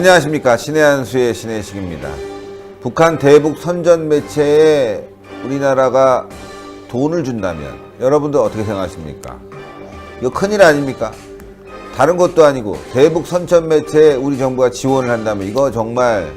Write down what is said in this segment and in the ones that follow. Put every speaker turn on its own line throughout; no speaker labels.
안녕하십니까 신의 한수의 신의식입니다. 북한 대북 선전 매체에 우리나라가 돈을 준다면 여러분들 어떻게 생각하십니까? 이거 큰일 아닙니까? 다른 것도 아니고 대북 선전 매체에 우리 정부가 지원을 한다면 이거 정말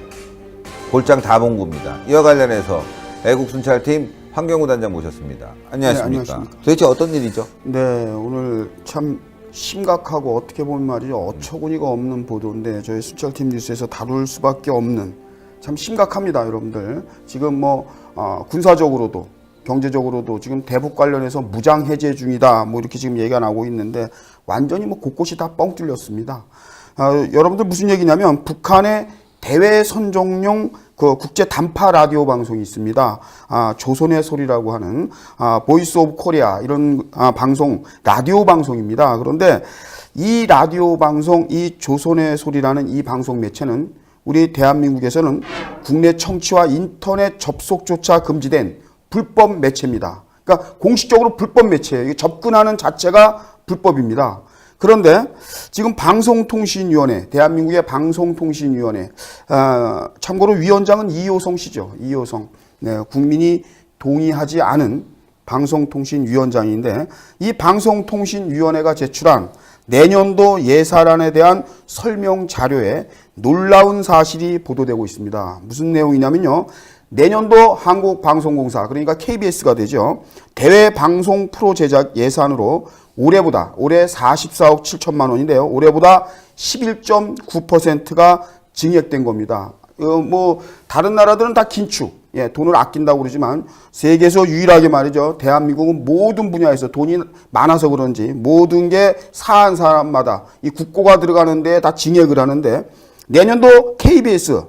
골장 다 본 겁니다. 이와 관련해서 애국 순찰팀 황경우 단장 모셨습니다. 안녕하십니까?
네, 안녕하십니까.
도대체 어떤 일이죠?
네, 오늘 참 심각하고 어떻게 보면 말이죠. 어처구니가 없는 보도인데 저희 수철팀 뉴스에서 다룰 수밖에 없는 참 심각합니다, 여러분들. 지금 뭐 어, 군사적으로도 경제적으로도 지금 대북 관련해서 무장 해제 중이다. 뭐 이렇게 지금 얘기가 나오고 있는데 완전히 뭐 곳곳이 다 뻥 뚫렸습니다. 아, 여러분들 무슨 얘기냐면 북한의 대외 선정용 그 국제 단파 라디오 방송이 있습니다. 아, 조선의 소리라고 하는 아, 보이스 오브 코리아 이런 아, 방송 라디오 방송입니다. 그런데 이 라디오 방송 이 조선의 소리라는 이 방송 매체는 우리 대한민국에서는 국내 청취와 인터넷 접속조차 금지된 불법 매체입니다. 그러니까 공식적으로 불법 매체예요. 접근하는 자체가 불법입니다. 그런데 지금 방송통신위원회, 대한민국의 방송통신위원회, 아, 참고로 위원장은 이호성 씨죠. 이호성. 네, 국민이 동의하지 않은 방송통신위원장인데 이 방송통신위원회가 제출한 내년도 예산안에 대한 설명 자료에 놀라운 사실이 보도되고 있습니다. 무슨 내용이냐면요. 내년도 한국방송공사 그러니까 KBS가 되죠. 대외 방송 프로 제작 예산으로 올해보다 올해 44억 7천만 원인데요. 올해보다 11.9%가 증액된 겁니다. 어, 뭐 다른 나라들은 다 긴축, 예, 돈을 아낀다고 그러지만 세계에서 유일하게 말이죠. 대한민국은 모든 분야에서 돈이 많아서 그런지 모든 게 사한 사람마다 이 국고가 들어가는데 다 증액을 하는데 내년도 KBS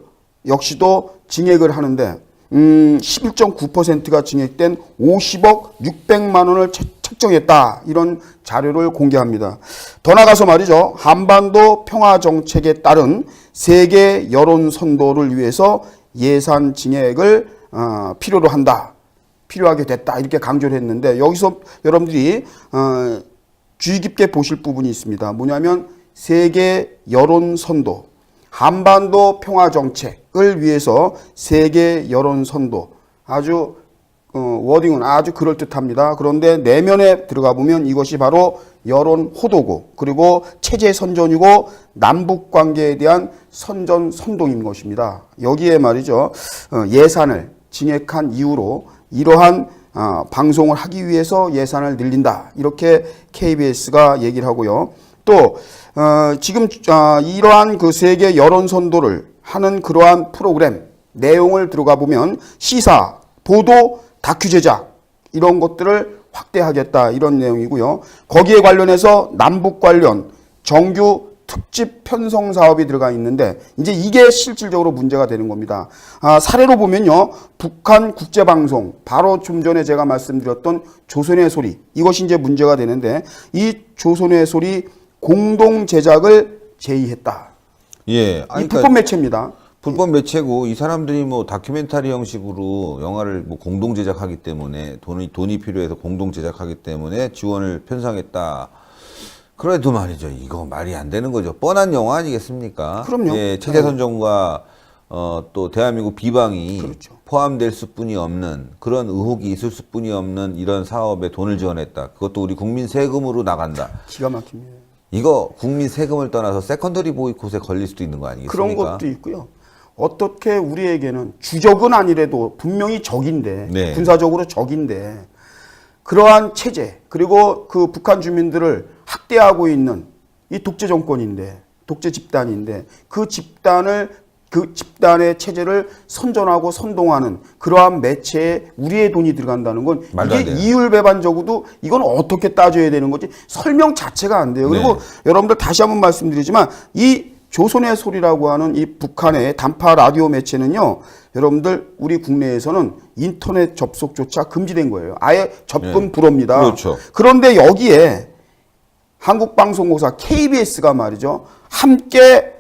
역시도 증액을 하는데 음, 11.9%가 증액된 50억 600만 원을 채- 책정했다. 이런 자료를 공개합니다. 더 나가서 말이죠. 한반도 평화 정책에 따른 세계 여론 선도를 위해서 예산 증액을 어, 필요로 한다. 필요하게 됐다. 이렇게 강조를 했는데 여기서 여러분들이 어, 주의 깊게 보실 부분이 있습니다. 뭐냐면 세계 여론 선도, 한반도 평화 정책 을 위해서 세계 여론 선도 아주 어, 워딩은 아주 그럴 듯합니다. 그런데 내면에 들어가 보면 이것이 바로 여론 호도고 그리고 체제 선전이고 남북 관계에 대한 선전 선동인 것입니다. 여기에 말이죠 어, 예산을 증액한 이유로 이러한 어, 방송을 하기 위해서 예산을 늘린다 이렇게 KBS가 얘기를 하고요. 또 어, 지금 어, 이러한 그 세계 여론 선도를 하는 그러한 프로그램 내용을 들어가 보면 시사, 보도, 다큐 제작 이런 것들을 확대하겠다 이런 내용이고요. 거기에 관련해서 남북 관련 정규 특집 편성 사업이 들어가 있는데 이제 이게 실질적으로 문제가 되는 겁니다. 아, 사례로 보면요. 북한 국제 방송 바로 좀 전에 제가 말씀드렸던 조선의 소리 이것이 이제 문제가 되는데 이 조선의 소리 공동 제작을 제의했다.
예,
이
아니, 그러니까
불법 매체입니다.
불법 매체고 이 사람들이 뭐 다큐멘터리 형식으로 영화를 뭐 공동 제작하기 때문에 돈이 돈이 필요해서 공동 제작하기 때문에 지원을 편성했다. 그래도 말이죠. 이거 말이 안 되는 거죠. 뻔한 영화 아니겠습니까?
그럼요.
예, 체제 선정과 어, 또 대한민국 비방이
그렇죠.
포함될 수뿐이 없는 그런 의혹이 있을 수뿐이 없는 이런 사업에 돈을 지원했다. 그것도 우리 국민 세금으로 나간다.
기가 막힙니다.
이거 국민 세금을 떠나서 세컨더리 보이콧에 걸릴 수도 있는 거 아니겠습니까?
그런 것도 있고요. 어떻게 우리에게는 주적은 아니래도 분명히 적인데
네.
군사적으로 적인데 그러한 체제 그리고 그 북한 주민들을 학대하고 있는 이 독재 정권인데 독재 집단인데 그 집단을 그 집단의 체제를 선전하고 선동하는 그러한 매체에 우리의 돈이 들어간다는 건 이게. 이율배반적으로도 이건 어떻게 따져야 되는 거지 설명 자체가 안 돼요. 그리고
네.
여러분들 다시 한번 말씀드리지만 이 조선의 소리라고 하는 이 북한의 단파 라디오 매체는요. 여러분들 우리 국내에서는 인터넷 접속조차 금지된 거예요. 아예 접근
네.
불허입니다.
그렇죠.
그런데 여기에 한국방송공사 KBS가 말이죠. 함께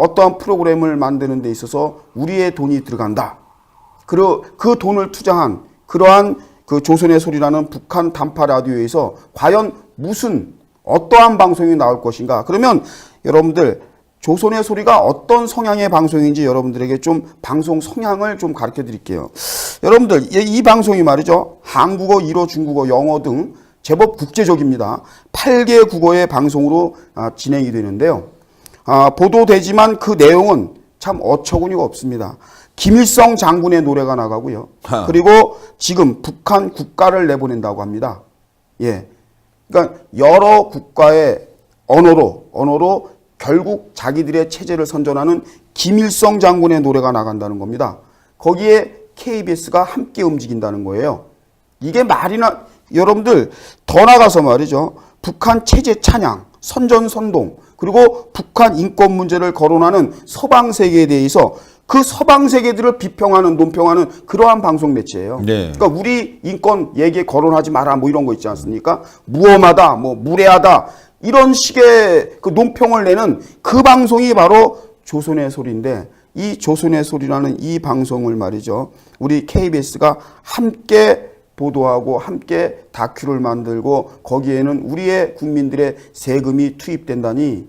어떠한 프로그램을 만드는 데 있어서 우리의 돈이 들어간다. 그리고 그 돈을 투자한 그러한 그 조선의 소리라는 북한 단파 라디오에서 과연 무슨 어떠한 방송이 나올 것인가? 그러면 여러분들 조선의 소리가 어떤 성향의 방송인지 여러분들에게 좀 방송 성향을 좀 가르쳐 드릴게요. 여러분들, 이, 이 방송이 말이죠. 한국어, 일어, 중국어, 영어 등 제법 국제적입니다. 8개 국어의 방송으로 아, 진행이 되는데요. 아, 보도되지만 그 내용은 참 어처구니가 없습니다. 김일성 장군의 노래가 나가고요.
하.
그리고 지금 북한 국가를 내보낸다고 합니다. 예. 그러니까 여러 국가의 언어로 언어로 결국 자기들의 체제를 선전하는 김일성 장군의 노래가 나간다는 겁니다. 거기에 KBS가 함께 움직인다는 거예요. 이게 말이나 여러분들 더 나가서 말이죠. 북한 체제 찬양, 선전 선동, 그리고 북한 인권 문제를 거론하는 서방 세계에 대해서 그 서방 세계들을 비평하는 논평하는 그러한 방송 매체예요.
네.
그러니까 우리 인권 얘기 거론하지 마라 뭐 이런 거 있지 않습니까? 무엄하다, 뭐 무례하다 이런 식의 그 논평을 내는 그 방송이 바로 조선의 소리인데 이 조선의 소리라는 이 방송을 말이죠. 우리 KBS가 함께 보도하고 함께 다큐를 만들고 거기에는 우리의 국민들의 세금이 투입된다니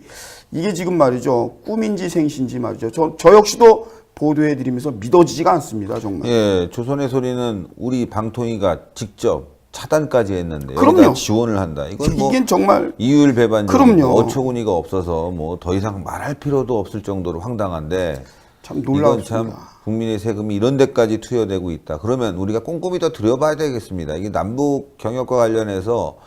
이게 지금 말이죠. 꿈인지 생신지 말이죠. 저, 저 역시도 보도해 드리면서 믿어지지가 않습니다. 정말.
예, 조선의 소리는 우리 방통위가 직접 차단까지 했는데
그럼요.
지원을 한다. 이건 뭐
이게 정말
이율 배반적
그럼요.
어처구니가 없어서 뭐 더 이상 말할 필요도 없을 정도로 황당한데
참
이건
놀라웠습니다.
참 국민의 세금이 이런 데까지 투여되고 있다. 그러면 우리가 꼼꼼히 더 들여봐야 되겠습니다. 이게 남북 경협과 관련해서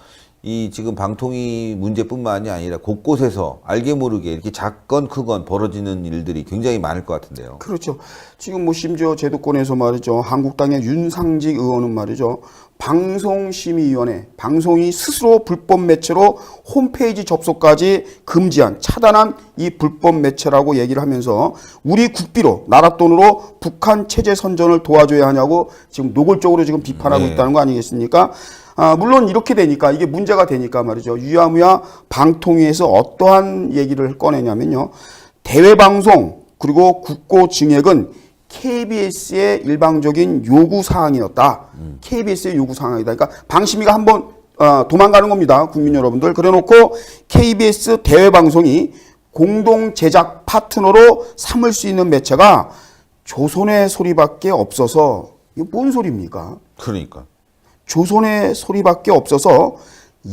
이 지금 방통위 문제뿐만이 아니라 곳곳에서 알게 모르게 이렇게 작건 크건 벌어지는 일들이 굉장히 많을 것 같은데요.
그렇죠. 지금 뭐 심지어 제도권에서 말이죠. 한국당의 윤상직 의원은 말이죠. 방송심의위원회, 방송이 스스로 불법 매체로 홈페이지 접속까지 금지한, 차단한 이 불법 매체라고 얘기를 하면서 우리 국비로, 나라 돈으로 북한 체제 선전을 도와줘야 하냐고 지금 노골적으로 지금 비판하고
네.
있다는 거 아니겠습니까? 아, 물론 이렇게 되니까 이게 문제가 되니까 말이죠. 유야무야 방통위에서 어떠한 얘기를 꺼내냐면요. 대외 방송 그리고 국고 증액은 KBS의 일방적인 요구 사항이었다. KBS의 요구 사항이다. 그러니까 방심이가 한번 어, 도망가는 겁니다. 국민 여러분들. 그래놓고 KBS 대외 방송이 공동 제작 파트너로 삼을 수 있는 매체가 조선의 소리밖에 없어서 이게 뭔 소리입니까?
그러니까.
조선의 소리밖에 없어서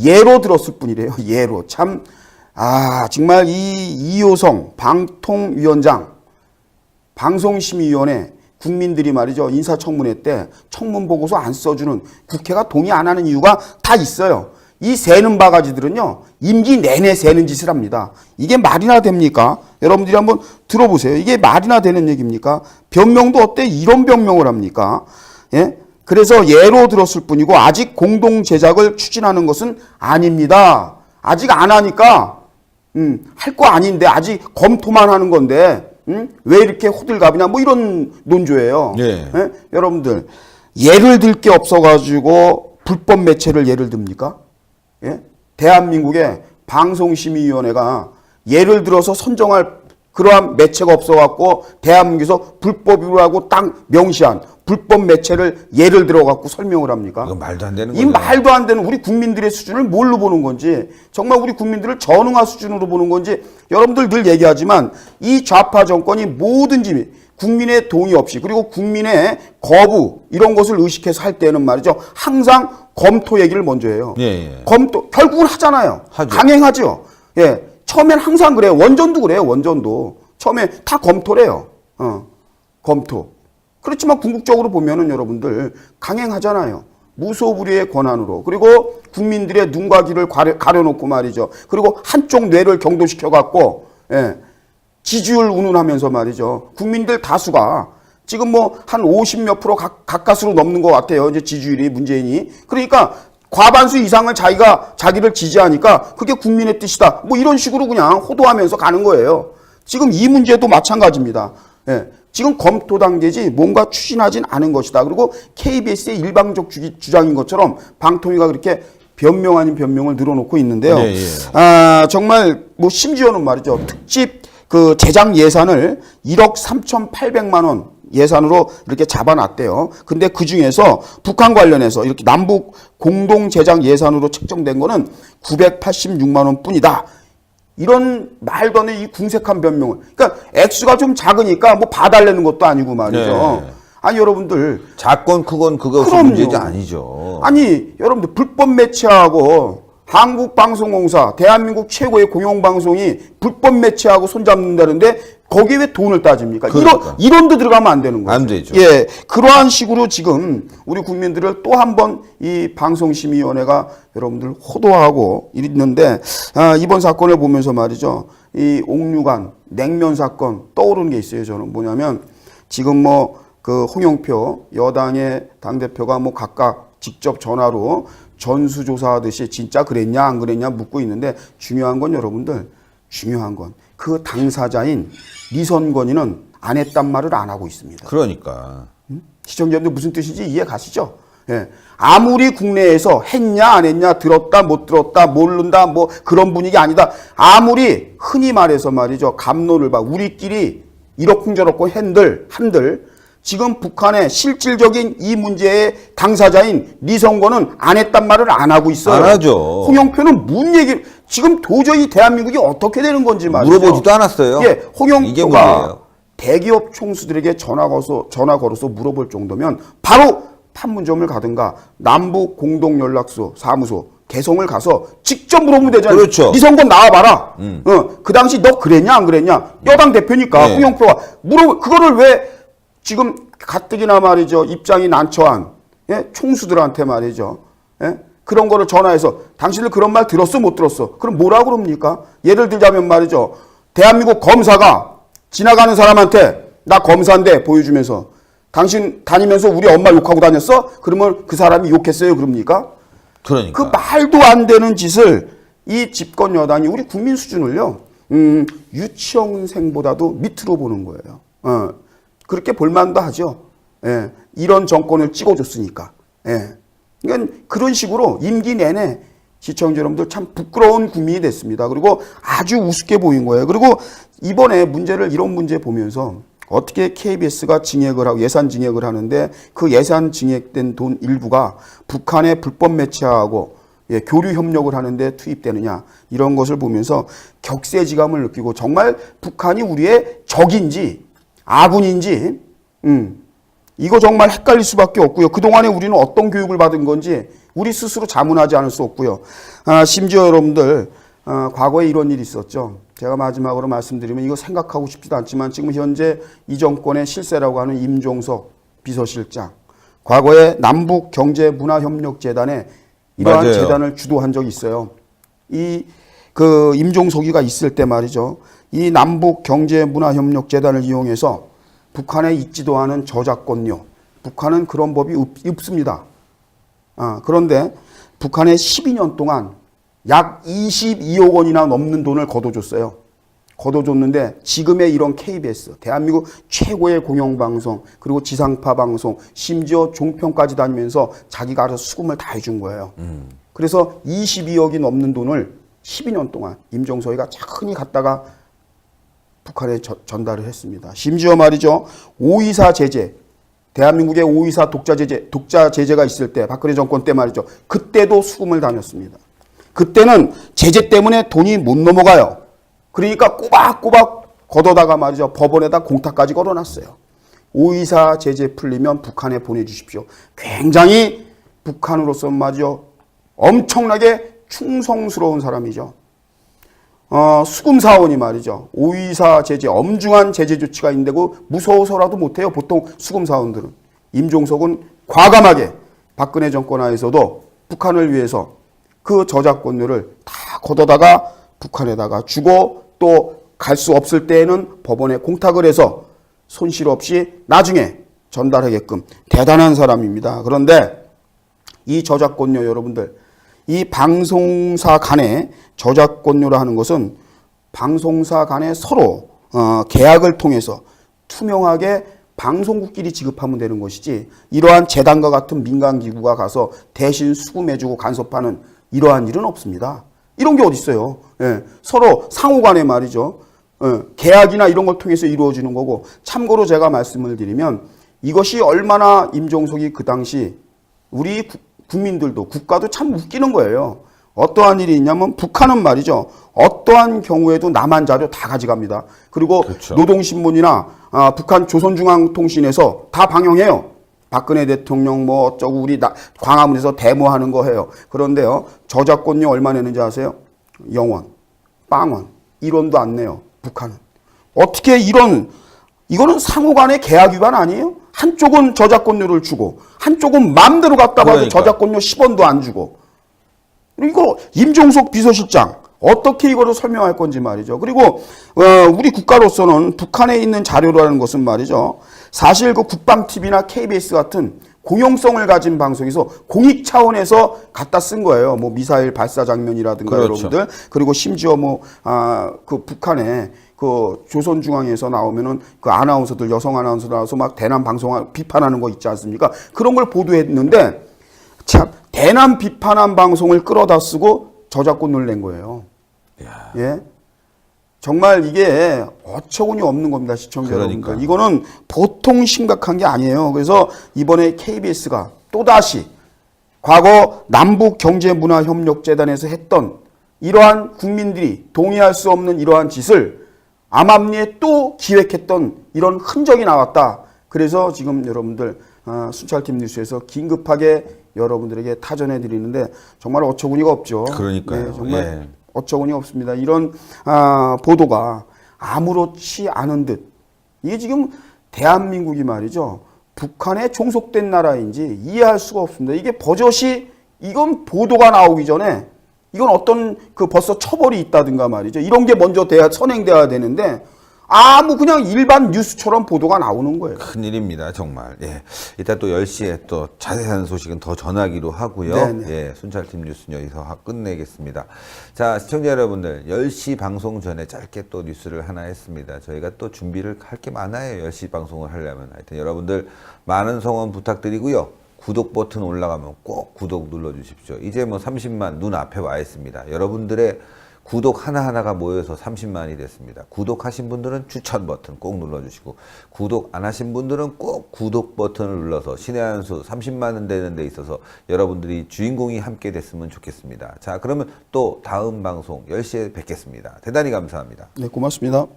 예로 들었을 뿐이래요. 예로. 참, 아, 정말 이 이효성 방통위원장, 방송심의위원회 국민들이 말이죠. 인사청문회 때 청문 보고서 안 써주는 국회가 동의 안 하는 이유가 다 있어요. 이 새는 바가지들은요, 임기 내내 새는 짓을 합니다. 이게 말이나 됩니까? 여러분들이 한번 들어보세요. 이게 말이나 되는 얘기입니까? 변명도 어때 이런 변명을 합니까? 예? 그래서 예로 들었을 뿐이고 아직 공동 제작을 추진하는 것은 아닙니다. 아직 안 하니까 음, 할 거 아닌데 아직 검토만 하는 건데 음? 왜 이렇게 호들갑이나 뭐 이런 논조예요.
예.
예? 여러분들 예를 들 게 없어가지고 불법 매체를 예를 듭니까? 예? 대한민국의 방송심의위원회가 예를 들어서 선정할 그러한 매체가 없어갖고 대한민국에서 불법이라고 딱 명시한 불법 매체를 예를 들어 갖고 설명을 합니까?
이건 말도 안 되는
이
거죠.
말도 안 되는 우리 국민들의 수준을 뭘로 보는 건지 정말 우리 국민들을 전응화 수준으로 보는 건지 여러분들 늘 얘기하지만 이 좌파 정권이 뭐든지 국민의 동의 없이 그리고 국민의 거부 이런 것을 의식해서 할 때는 말이죠 항상 검토 얘기를 먼저 해요.
예, 예.
검토 결국은 하잖아요.
하죠.
강행하죠. 예. 처음엔 항상 그래요. 원전도 그래요. 원전도 처음에 다 검토래요. 어. 검토. 그렇지만 궁극적으로 보면은 여러분들 강행하잖아요. 무소불위의 권한으로 그리고 국민들의 눈과 귀를 가려, 가려 놓고 말이죠. 그리고 한쪽 뇌를 경도시켜 갖고 예. 지지율 운운하면서 말이죠. 국민들 다수가 지금 뭐 한 50 몇 프로 가, 가까스로 넘는 것 같아요. 이제 지지율이 문재인이. 그러니까 과반수 이상을 자기가 자기를 지지하니까 그게 국민의 뜻이다. 뭐 이런 식으로 그냥 호도하면서 가는 거예요. 지금 이 문제도 마찬가지입니다. 예. 지금 검토 단계지 뭔가 추진하진 않은 것이다. 그리고 KBS의 일방적 주, 주장인 것처럼 방통위가 그렇게 변명 아닌 변명을 늘어놓고 있는데요.
네, 예.
아, 정말 뭐 심지어는 말이죠. 특집 그 제작 예산을 1억 3,800만 원 예산으로 이렇게 잡아놨대요. 근데 그 중에서 북한 관련해서 이렇게 남북 공동 제작 예산으로 책정된 거는 986만 원 뿐이다. 이런 말도 안 되는 이 궁색한 변명을. 그러니까 액수가 좀 작으니까 뭐 봐달라는 것도 아니고 말이죠.
네.
아니 여러분들
작건 크건
그럼요.
문제지 아니죠.
아니 여러분들 불법 매체하고 한국방송공사 대한민국 최고의 공영방송이 불법 매체하고 손잡는다는데 거기에 왜 돈을 따집니까?
그러니까.
이런 이론도 들어가면 안 되는 거죠.
안 되죠.
예, 그러한 식으로 지금 우리 국민들을 또 한 번 이 방송심의위원회가 여러분들 호도하고 있는데 아, 이번 사건을 보면서 말이죠. 이 옥류관 냉면 사건 떠오르는 게 있어요. 저는 뭐냐면 지금 뭐 그 홍영표 여당의 당 대표가 뭐 각각 직접 전화로 전수조사하듯이 진짜 그랬냐 안 그랬냐 묻고 있는데 중요한 건 여러분들 중요한 건 그 당사자인 리선건이는 안 했단 말을 안 하고 있습니다.
그러니까.
시청자분들 무슨 뜻인지 이해 가시죠? 예. 아무리 국내에서 했냐 안 했냐 들었다 못 들었다 모른다 뭐 그런 분위기 아니다. 아무리 흔히 말해서 말이죠. 감론을 봐. 우리끼리 이러쿵저러쿵 한들 한들 지금 북한의 실질적인 이 문제의 당사자인 리성건은 안 했단 말을 안 하고 있어요.
안 하죠.
홍영표는 무슨 얘기 지금 도저히 대한민국이 어떻게 되는 건지 말이죠.
물어보지도 않았어요.
예,
이게
홍영표가. 대기업 총수들에게 전화 걸어서 전화 걸어서 물어볼 정도면 바로 판문점을 가든가 남북 공동 연락소 사무소 개성을 가서 직접 물어보면 되잖아요.
그렇죠. 음.
이성건 나와봐라. 어, 그 당시 너 그랬냐 안 그랬냐? 여당 대표니까
네.
홍영표가 물어 그거를 왜 지금 가뜩이나 말이죠 입장이 난처한 예? 총수들한테 말이죠. 예? 그런 거를 전화해서 당신들 그런 말 들었어 못 들었어? 그럼 뭐라 그럽니까? 예를 들자면 말이죠. 대한민국 검사가 지나가는 사람한테 나 검사인데 보여주면서 당신 다니면서 우리 엄마 욕하고 다녔어? 그러면 그 사람이 욕했어요 그럽니까? 그
그러니까.
말도 안 되는 짓을 이 집권 여당이 우리 국민 수준을요, 음, 유치원생보다도 밑으로 보는 거예요. 어, 그렇게 볼만도 하죠. 예, 이런 정권을 찍어줬으니까. 예. 그러니까 그런 식으로 임기 내내 시청자 여러분들 참 부끄러운 국민이 됐습니다. 그리고 아주 우습게 보인 거예요. 그리고 이번에 문제를 이런 문제 보면서 어떻게 KBS가 증액을 하고 예산 증액을 하는데 그 예산 증액된 돈 일부가 북한의 불법 매체하고 예, 교류 협력을 하는데 투입되느냐 이런 것을 보면서 격세지감을 느끼고 정말 북한이 우리의 적인지 아군인지 음, 이거 정말 헷갈릴 수밖에 없고요. 그동안에 우리는 어떤 교육을 받은 건지 우리 스스로 자문하지 않을 수 없고요. 아, 심지어 여러분들 아, 과거에 이런 일이 있었죠. 제가 마지막으로 말씀드리면 이거 생각하고 싶지도 않지만 지금 현재 이 정권의 실세라고 하는 임종석 비서실장 과거에 남북 경제 문화 협력 재단에 이러한
맞아요.
재단을 주도한 적이 있어요. 이 그 임종석이가 있을 때 말이죠. 이 남북 경제 문화 협력 재단을 이용해서 북한에 있지도 않은 저작권료. 북한은 그런 법이 없, 없습니다. 아, 그런데 북한에 12년 동안 약 22억 원이나 넘는 돈을 걷어줬어요. 걷어줬는데 지금의 이런 KBS, 대한민국 최고의 공영방송, 그리고 지상파 방송, 심지어 종편까지 다니면서 자기가 알아서 수금을 다 해준 거예요. 그래서 22억이 넘는 돈을 12년 동안 임종서이가 차근히 갖다가 북한에 저- 전달을 했습니다. 심지어 말이죠. 524 제재, 대한민국의 524 독자 제재, 독자 제재가 있을 때, 박근혜 정권 때 말이죠. 그때도 수금을 다녔습니다. 그때는 제재 때문에 돈이 못 넘어가요. 그러니까 꼬박꼬박 걷어다가 말이죠. 법원에다 공탁까지 걸어놨어요. 524 제재 풀리면 북한에 보내주십시오. 굉장히 북한으로서 말이죠. 엄청나게 충성스러운 사람이죠. 어, 수금사원이 말이죠. 524 제재, 엄중한 제재 조치가 있는데고 무서워서라도 못해요. 보통 수금사원들은. 임종석은 과감하게 박근혜 정권 하에서도 북한을 위해서 그 저작권료를 다 걷어다가 북한에다가 주고 또 갈 수 없을 때에는 법원에 공탁을 해서 손실 없이 나중에 전달하게끔 대단한 사람입니다. 그런데 이 저작권료 여러분들 이 방송사 간의 저작권료라 하는 것은 방송사 간에 서로 어, 계약을 통해서 투명하게 방송국끼리 지급하면 되는 것이지 이러한 재단과 같은 민간 기구가 가서 대신 수금해주고 간섭하는 이러한 일은 없습니다. 이런 게 어디 있어요? 예, 서로 상호간에 말이죠. 어, 계약이나 이런 걸 통해서 이루어지는 거고 참고로 제가 말씀을 드리면 이것이 얼마나 임종석이 그 당시 우리 구- 국민들도 국가도 참 웃기는 거예요. 어떠한 일이 있냐면 북한은 말이죠. 어떠한 경우에도 남한 자료 다 가져갑니다. 그리고
그렇죠.
노동신문이나 아, 북한 조선중앙통신에서 다 방영해요. 박근혜 대통령 뭐 어쩌고 우리 나, 광화문에서 데모하는 거 해요. 그런데요. 저작권료 얼마 내는지 아세요? 영원, 빵원, 1원도 안 내요. 북한은. 어떻게 이런 이거는 상호간의 계약 위반 아니에요? 한쪽은 저작권료를 주고 한쪽은 마음대로 갖다 봐도
그러니까.
저작권료 10원도 안 주고 이거 임종석 비서실장 어떻게 이거를 설명할 건지 말이죠. 그리고 어, 우리 국가로서는 북한에 있는 자료라는 것은 말이죠. 사실 그 국방 TV나 KBS 같은 공용성을 가진 방송에서 공익 차원에서 갖다 쓴 거예요. 뭐 미사일 발사 장면이라든가
그렇죠.
여러분들 그리고 심지어 뭐아그 북한에 그 조선중앙에서 나오면은 그 아나운서들 여성 아나운서 나와서 막 대남 방송 비판하는 거 있지 않습니까? 그런 걸 보도했는데 참 대남 비판한 방송을 끌어다 쓰고 저작권을 낸 거예요. 예. 정말 이게 어처구니 없는 겁니다, 시청자
그러니까.
여러분들. 이거는 보통 심각한 게 아니에요. 그래서 이번에 KBS가 또다시 과거 남북 경제 문화 협력 재단에서 했던 이러한 국민들이 동의할 수 없는 이러한 짓을 암암리에 또 기획했던 이런 흔적이 나왔다. 그래서 지금 여러분들 아, 순찰팀 뉴스에서 긴급하게 여러분들에게 타전해 드리는데 정말 어처구니가 없죠.
그러니까요.
네, 정말
예.
어처구니 없습니다. 이런 아, 보도가 아무렇지 않은 듯 이게 지금 대한민국이 말이죠. 북한에 종속된 나라인지 이해할 수가 없습니다. 이게 버젓이 이건 보도가 나오기 전에 이건 어떤 그 벌써 처벌이 있다든가 말이죠. 이런 게 먼저 돼야 선행돼야 되는데 아무 그냥 일반 뉴스처럼 보도가 나오는 거예요.
큰일입니다, 정말. 예. 이따 또 10시에 또 자세한 소식은 더 전하기로 하고요.
네네.
예. 순찰팀 뉴스는 여기서 하- 끝내겠습니다. 자, 시청자 여러분들, 10시 방송 전에 짧게 또 뉴스를 하나 했습니다. 저희가 또 준비를 할 게 많아요. 10시 방송을 하려면. 하여튼 여러분들 많은 성원 부탁드리고요. 구독 버튼 올라가면 꼭 구독 눌러 주십시오. 이제 뭐 30만 눈 앞에 와 있습니다. 여러분들의 구독 하나하나가 모여서 30만이 됐습니다. 구독하신 분들은 추천 버튼 꼭 눌러주시고 구독 안 하신 분들은 꼭 구독 버튼을 눌러서 신의 한 수 30만은 되는 데 있어서 여러분들이 주인공이 함께 됐으면 좋겠습니다. 자 그러면 또 다음 방송 10시에 뵙겠습니다. 대단히 감사합니다.
네, 고맙습니다.